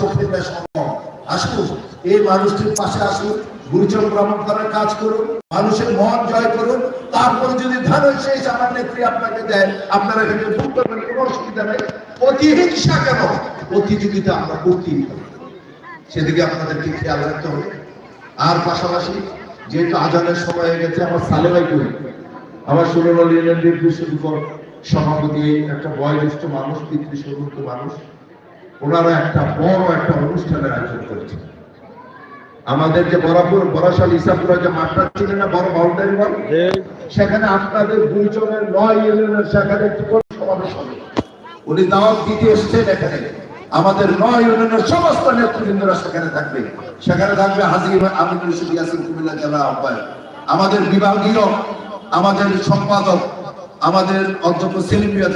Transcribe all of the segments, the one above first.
চোখের দেশ আসুন, এই মানুষটির পাশে আসুন ভ্রমণ করার কাজ করুন, মানুষের মন জয় করুন, তারপরে যদি ধানের শেষ আমার নেত্রী আপনাকে দেয়, আপনারা এখানে ভুল করবেন কোনো অসুবিধা নেই। প্রতিহিংসা কেন? প্রতিযোগিতা আমরা করতেই সেদিকে আপনাদেরকে খেয়াল রাখতে হবে। আর পাশাপাশি, যেহেতু আজানের সময় হয়ে গেছে, আমার সালেবাই করি আমার সুরল ইউনিয়ন নির্দিষ্ট সভাপতি, একটা বয়োজ্যেষ্ঠ মানুষ পিতৃসম্মুখ মানুষ। ওনারা একটা বড় একটা অনুষ্ঠানের আয়োজন করেছে আমাদের যে বরাবর বরাসাল ইসাপুরা যে মাঠটা ছিল না বড় বাউন্ডারি বল সেখানে আপনাদের দুইজনের নয় ইউনিয়নের সেখানে একটি বড় সমাবেশ হবে। উনি দাওয়াত দিতে এসছেন এখানে। আমাদের নয় ইউনিয়নের সমস্ত নেতৃবৃন্দরা সেখানে থাকবে। সেখানে থাকবে হাজির আমিনুল ইউসুফ ইয়াসিন কুমিল্লা জেলা আহ্বায়ক আমাদের বিভাগীয় আমাদের সম্পাদক আমাদের অধ্যক্ষ সেলিম মিয়া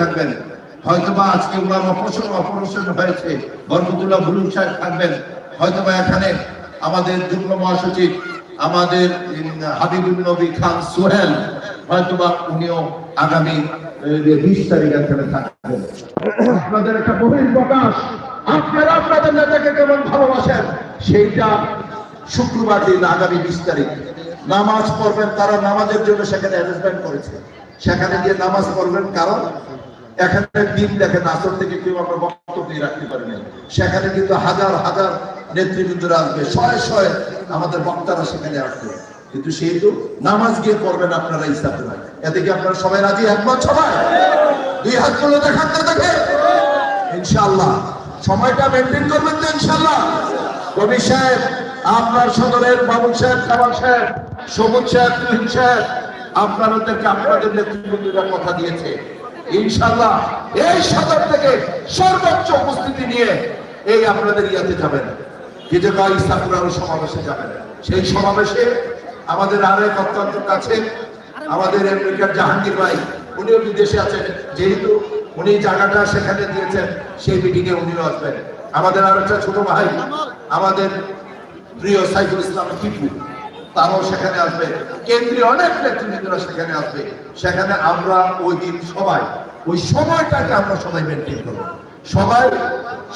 থাকবেন হয়তোবা আজকে ওনার অপারেশন অপারেশন হয়েছে। বরকতুল্লাহ বুলুম সাহেব থাকবেন। হয়তোবা এখানে আমাদের যুগ্ম মহাসচিব, আমাদের হাবিবুল নবী খান সোহেল, হয়তোবা উনিও আগামী বিশ তারিখ এখানে থাকবেন। আপনাদের একটা বহির প্রকাশ। আপনারা আপনাদের নেতাকে কেমন ভালোবাসেন? সেইটা শুক্রবার দিন আগামী বিশ তারিখ। নামাজ পড়বেন, তারা নামাজের জন্য সেখানে অ্যারেঞ্জমেন্ট করেছে। সেখানে গিয়ে নামাজ পড়বেন কারণ এখানে দিন দেখেন, আসর থেকে কেউ আমরা বক্তব্য রাখতে পারি নাই। সেখানে কিন্তু হাজার হাজার নেতৃবৃন্দরা আসবে, শয়ে শয়ে আমাদের বক্তারা সেখানে আসবে। কিন্তু সেহেতু নামাজ গিয়ে পড়বেন আপনারা ইসলামে এতে কি আপনারা সবাই রাজি, একমত সবাই? দুই হাত তুলে দেখান তো দেখে। ইনশাআল্লাহ। সময়টা মেনটেন করবেন তো ইনশাআল্লাহ। কবি সাহেব, আপনার সদরের বাবুল সাহেব, কামাল সাহেব, সবুজ সাহেব তুহিন সাহেব আপনাদেরকে আপনাদের নেতৃবৃন্দরা কথা দিয়েছে। ইনশাআল্লাহ এই সদর থেকে সর্বোচ্চ উপস্থিতি নিয়ে এই আপনাদের ইয়াতে যাবেন। গিজেগা ইসাপুরার সমাবেশে যাবেন। সেই সমাবেশে আমাদের আরেক অত্যন্ত কাছে আমাদের আমেরিকার জাহাঙ্গীর ভাই, উনিও বিদেশে আছেন। যেহেতু উনি জায়গাটা সেখানে দিয়েছেন, সেই মিটিং এ উনিও আসবেন। আমাদের আর একটা ছোট ভাই, আমাদের প্রিয় সাইফুল ইসলাম টিপু। তারাও সেখানে আসবে। কেন্দ্রীয় অনেক নেতৃবৃন্দরা সেখানে আসবে। সেখানে আমরা ওই দিন সবাই, ওই সময়টাকে আমরা সবাই মেনটেন করব। সবাই,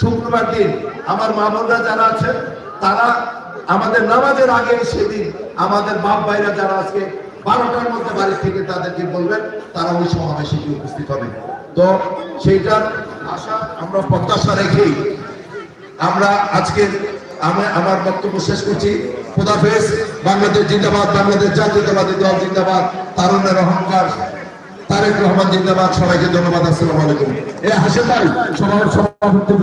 শুক্রবার দিন আমার মা বোনরা যারা আছেন, তারা আমাদের নামাজের আগে সেদিন আমাদের বাপ ভাইরা যারা আজকে বারোটার মধ্যে বাড়ি থেকে তাদেরকে বলবেন, তারা ওই সমাবেশে গিয়ে উপস্থিত হবে। তো সেইটার আশা আমরা প্রত্যাশা রেখেই আমরা আজকে আমি আমার বক্তব্য শেষ করছি। খোদাফেজ বাংলাদেশ জিন্দাবাদ, বাংলাদেশ জাতীয়তাবাদী দল জিন্দাবাদ তারুণের অহংকার, তারেক রহমান জিন্দাবাদ, সবাইকে ধন্যবাদ, আসসালামু আলাইকুম। এ হাসিম ভাই সবার সভাপতি